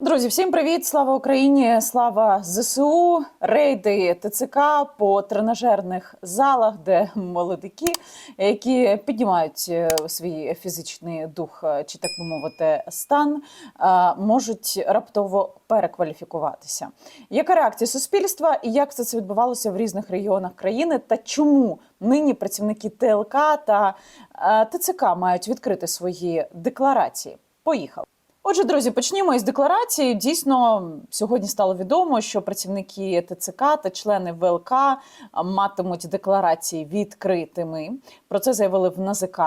Друзі, всім привіт! Слава Україні! Слава ЗСУ! Рейди ТЦК по тренажерних залах, де молодики, які піднімають е, свій фізичний дух, е, чи так би мовити, стан, е, можуть раптово перекваліфікуватися. Яка реакція суспільства і як це, відбувалося в різних регіонах країни? Та чому нині працівники ТЛК та ТЦК мають відкрити свої декларації? Поїхали. Отже, друзі, почнімо із декларації. Дійсно, сьогодні стало відомо, що працівники ТЦК та члени ВЛК матимуть декларації відкритими. Про це заявили в НАЗК.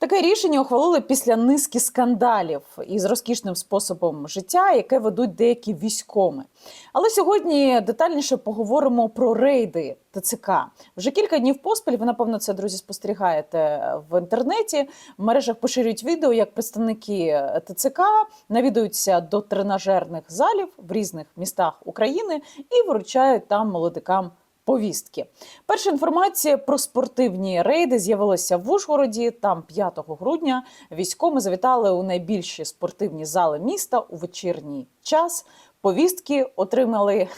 Таке рішення ухвалили після низки скандалів із розкішним способом життя, яке ведуть деякі військоми. Але сьогодні детальніше поговоримо про рейди ТЦК. Вже кілька днів поспіль. Ви напевно це друзі спостерігаєте в інтернеті. В мережах поширюють відео, як представники ТЦК навідуються до тренажерних залів в різних містах України і вручають там молодикам. Повістки. Перша інформація про спортивні рейди з'явилася в Ужгороді. Там 5 грудня військоми завітали у найбільші спортивні зали міста у вечірній час. Повістки отримали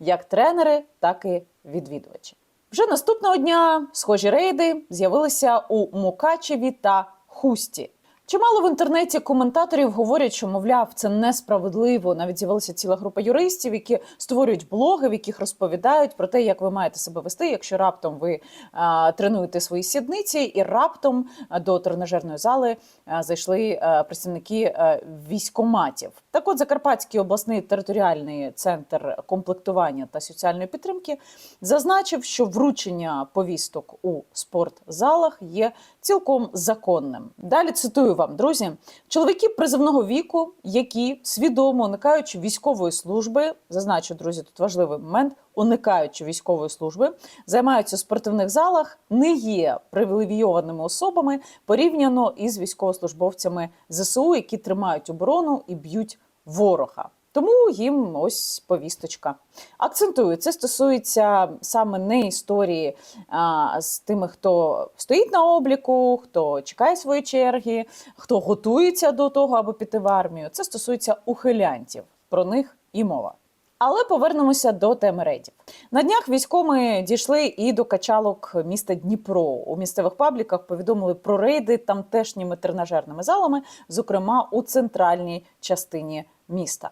як тренери, так і відвідувачі. Вже наступного дня схожі рейди з'явилися у Мукачеві та Хусті. Чимало в інтернеті коментаторів говорять, що мовляв, це несправедливо. Навіть з'явилася ціла група юристів, які створюють блоги, в яких розповідають про те, як ви маєте себе вести, якщо раптом ви а, тренуєте свої сідниці, і раптом до тренажерної зали а, зайшли а, представники а, військоматів. Так, от Закарпатський обласний територіальний центр комплектування та соціальної підтримки зазначив, що вручення повісток у спортзалах є цілком законним. Далі цитую вам, друзі, чоловіки призивного віку, які свідомо уникаючи військової служби, зазначу, друзі, тут важливий момент. Уникаючи військової служби, займаються в спортивних залах, не є привілейованими особами порівняно із військовослужбовцями ЗСУ, які тримають оборону і б'ють ворога. Тому їм ось повісточка. Акцентую, це стосується саме не історії а, з тими, хто стоїть на обліку, хто чекає свої черги, хто готується до того, аби піти в армію. Це стосується ухилянтів. Про них і мова. Але повернемося до теми рейдів. На днях військоми дійшли і до качалок міста Дніпро. У місцевих пабліках повідомили про рейди тамтешніми тренажерними залами, зокрема у центральній частині міста.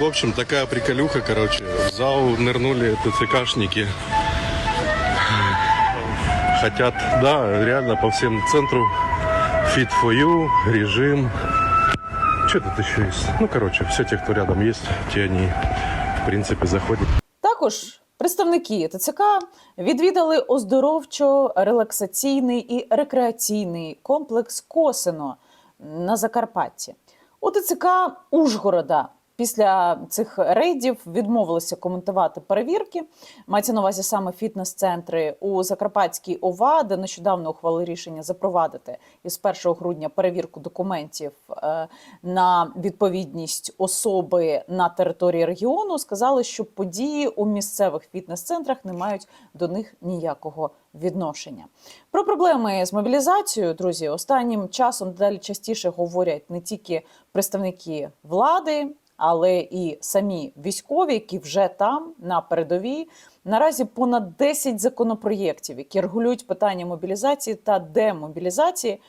В общем, такая приколюха, короче. В зал нырнули ТЦКшники. Хотят, да, реально по всем центру. Fit for you, режим. Что тут еще есть? Ну, короче, все те, кто рядом есть, те они, в принципе, заходят. Також представники ТЦК відвідали оздоровчо-релаксаційний і рекреаційний комплекс Косино на Закарпатті. У ТЦК Ужгорода після цих рейдів відмовилися коментувати перевірки. Мається на увазі саме фітнес-центри у Закарпатській ОВА, де нещодавно ухвалили рішення запровадити із 1 грудня перевірку документів е, на відповідність особи на території регіону. Сказали, що події у місцевих фітнес-центрах не мають до них ніякого відношення. Про проблеми з мобілізацією, друзі, останнім часом дедалі частіше говорять не тільки представники влади, але і самі військові, які вже там на передовій. Наразі понад 10 законопроєктів, які регулюють питання мобілізації та демобілізації,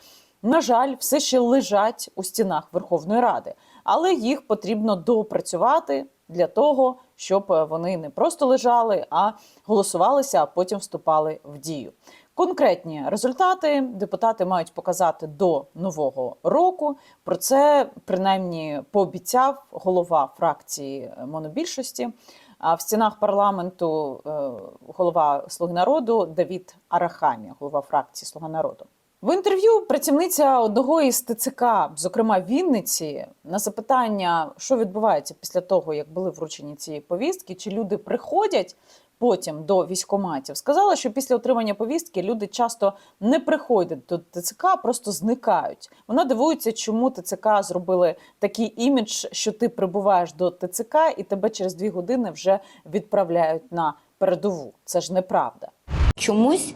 на жаль, все ще лежать у стінах Верховної Ради, але їх потрібно доопрацювати для того, щоб вони не просто лежали, а голосувалися, а потім вступали в дію. Конкретні результати депутати мають показати до нового року. Про це принаймні пообіцяв голова фракції монобільшості. А в стінах парламенту е, голова Слуги народу Давід Арахамія, голова фракції Слуга народу. В інтерв'ю працівниця одного із ТЦК, зокрема Вінниці, на запитання, що відбувається після того, як були вручені ці повістки, чи люди приходять потім до військоматів, сказала, що після отримання повістки люди часто не приходять до ТЦК, просто зникають. Вона дивується, чому ТЦК зробили такий імідж, що ти прибуваєш до ТЦК і тебе через дві години вже відправляють на передову. Це ж неправда. Чомусь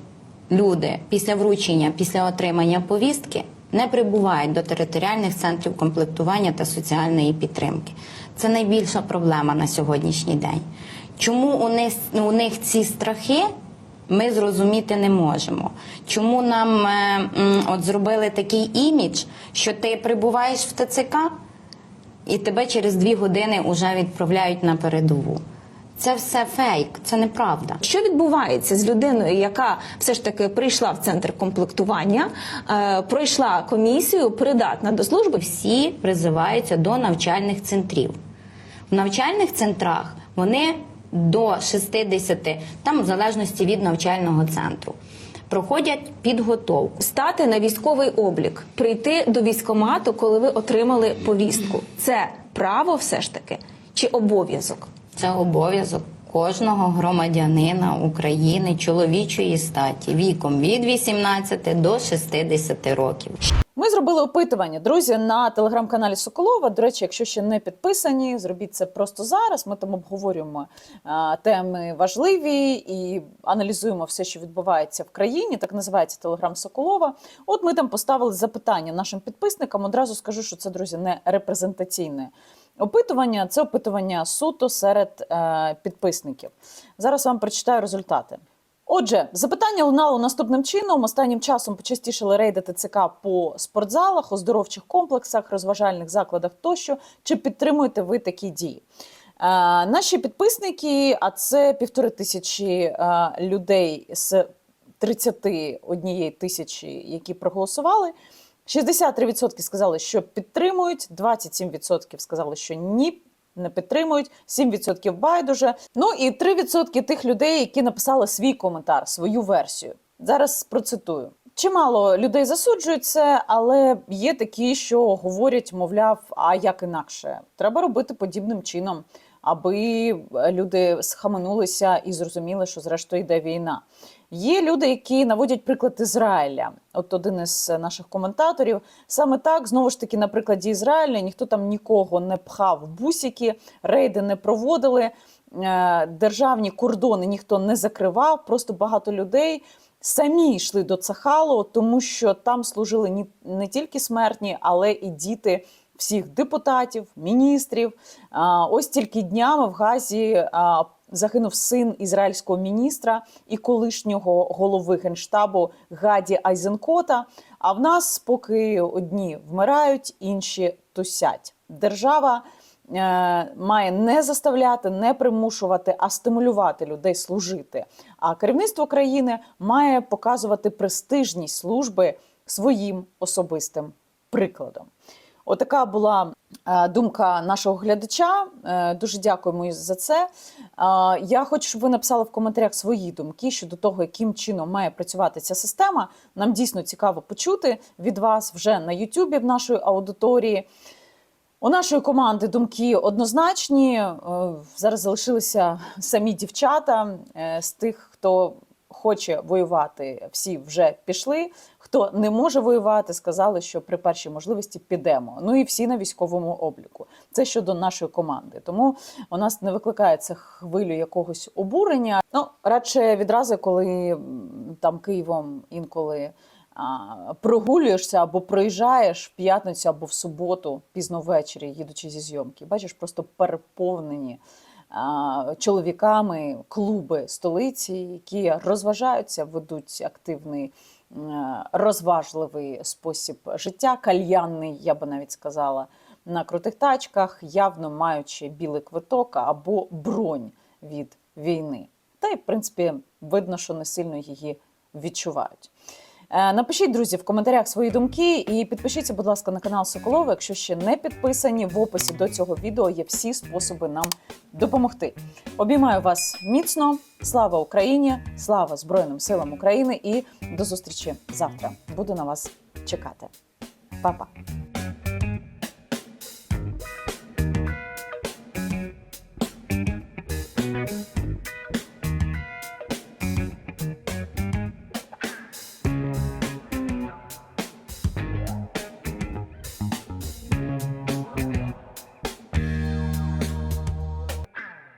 люди після вручення, після отримання повістки не прибувають до територіальних центрів комплектування та соціальної підтримки. Це найбільша проблема на сьогоднішній день. Чому у них, у них ці страхи? Ми зрозуміти не можемо. Чому нам е, от зробили такий імідж, що ти прибуваєш в ТЦК і тебе через дві години вже відправляють на передову? Це все фейк, це неправда. Що відбувається з людиною, яка все ж таки прийшла в центр комплектування, е, пройшла комісію, придатна до служби? Всі призиваються до навчальних центрів. В навчальних центрах вони до 60, там в залежності від навчального центру, проходять підготовку. Стати на військовий облік, прийти до військкомату, коли ви отримали повістку. Це право все ж таки чи обов'язок? Це обов'язок кожного громадянина України чоловічої статі віком від 18 до 60 років. Ми зробили опитування, друзі, на телеграм-каналі Соколова. До речі, якщо ще не підписані, зробіть це просто зараз. Ми там обговорюємо теми важливі і аналізуємо все, що відбувається в країні. Так називається Телеграм Соколова. От ми там поставили запитання нашим підписникам. Одразу скажу, що це, друзі, не репрезентаційне опитування. Це опитування суто серед е, підписників. Зараз вам прочитаю результати. Отже, запитання лунало наступним чином. Останнім часом почастішали рейди ТЦК по спортзалах, оздоровчих комплексах, розважальних закладах тощо. Чи підтримуєте ви такі дії? Е, наші підписники, а це півтори тисячі е, людей з 31 тисячі, які проголосували. 63% сказали, що підтримують, 27% сказали, що ні, не підтримують, 7% байдуже. Ну і 3% тих людей, які написали свій коментар, свою версію. Зараз процитую. Чимало людей засуджують це, але є такі, що говорять, мовляв, а як інакше, треба робити подібним чином, аби люди схаменулися і зрозуміли, що зрештою йде війна. Є люди, які наводять приклад Ізраїля. От один із наших коментаторів саме так знову ж таки на прикладі Ізраїля ніхто там нікого не пхав в бусики, рейди не проводили, е, державні кордони ніхто не закривав. Просто багато людей самі йшли до Цахалу, тому що там служили не тільки смертні, але і діти всіх депутатів, міністрів. Ось тільки днями в Газі загинув син ізраїльського міністра і колишнього голови генштабу Гаді Айзенкота. А в нас поки одні вмирають, інші тусять. Держава е, має не заставляти, не примушувати, а стимулювати людей служити. А керівництво країни має показувати престижність служби своїм особистим прикладом. Отака була е, думка нашого глядача. Е, Дуже дякуємо за це. Е, Я хочу, щоб ви написали в коментарях свої думки щодо того, яким чином має працювати ця система. Нам дійсно цікаво почути від вас вже на Ютубі в нашої аудиторії. У нашої команди думки однозначні. Зараз залишилися самі дівчата з тих, хто хоче воювати, всі вже пішли. Хто не може воювати, сказали, що при першій можливості підемо. Ну і всі на військовому обліку. Це щодо нашої команди. Тому у нас не викликає це хвилю якогось обурення. Ну радше відразу, коли там Києвом інколи прогулюєшся або проїжджаєш в п'ятницю або в суботу, пізно ввечері, їдучи зі зйомки, бачиш, просто переповнені чоловіками клуби столиці, які розважаються, ведуть активний розважливий спосіб життя, кальянний, я би навіть сказала, на крутих тачках, явно маючи білий квиток або бронь від війни. Та й, в принципі, видно, що не сильно її відчувають. Е, Напишіть, друзі, в коментарях свої думки і підпишіться, будь ласка, на канал Соколова. Якщо ще не підписані, в описі до цього відео є всі способи нам допомогти. Обіймаю вас міцно. Слава Україні! Слава Збройним силам України! І до зустрічі завтра. Буду на вас чекати. Па-па!